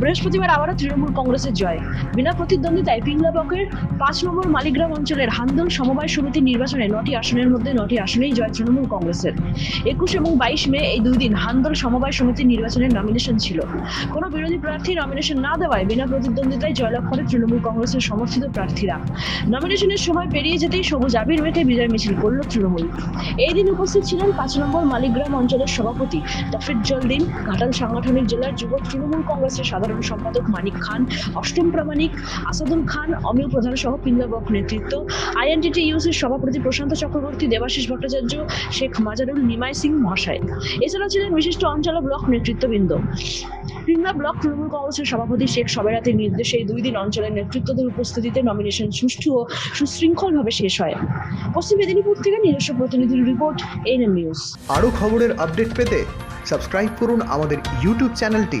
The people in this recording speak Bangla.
বৃহস্পতিবার আবারও তৃণমূল কংগ্রেসের জয়। বিনা প্রতিদ্বন্দ্বিতায় পিংলা ব্লকের পাঁচ নম্বর মালিগ্রাম অঞ্চলের হান্দল সমবায় সমিতির নির্বাচনে নটি আসনের মধ্যে নটি আসনেই জয় তৃণমূল কংগ্রেসের। একুশ এবং বাইশ মে এই দুই দিন হান্দল সমবায় সমিতির নির্বাচনের নমিনেশন ছিল। কোনো বিরোধী প্রার্থী নমিনেশন না দেওয়ায় বিনা প্রতিদ্বন্দ্বিতায় জয়লাভ করে তৃণমূল কংগ্রেসের সমর্থিত প্রার্থীরা। নমিনেশনের সময় পেরিয়ে যেতেই সবুজ আবির মেখে বিজয় মিছিল করল তৃণমূল। এই দিন উপস্থিত ছিলেন পাঁচ নম্বর মালিগ্রাম অঞ্চলের সভাপতি তফিজ্জল দিন, ঘাটাল সাংগঠনিক জেলার যুব তৃণমূল কংগ্রেসের সাধারণ সম্পাদক মানিক খান, অষ্টম প্রামাণিক আসাদুল খান, অমিয় প্রধান সহ পিংলা ব্লক নেতৃত্ব। আইএনটিটি ইউসির সভাপতি প্রশান্ত চক্রবর্তী, দেবাশিস ভট্টাচার্য, শেখ মাজারুল, নিমাই সিং মহাশয়। এছাড়া ছিলেন বিশিষ্ট অঞ্চল ব্লক নেতৃত্ববৃন্দ। পিংলা ব্লক তৃণমূল কংগ্রেসের সভাপতি শেখ সবেরাতের নির্দেশে এই দুই দিন অঞ্চলের নেতৃত্বদের উপস্থিতিতে নমিনেশন সুষ্ঠু ও সুশৃঙ্খলভাবে শেষ হয়। পশ্চিম মেদিনীপুর থেকে নিজস্ব প্রতিনিধির রিপোর্ট, এনএম নিউজ। আরও খবরের আপডেট পেতে সাবস্ক্রাইব করুন আমাদের ইউটিউব চ্যানেলটি।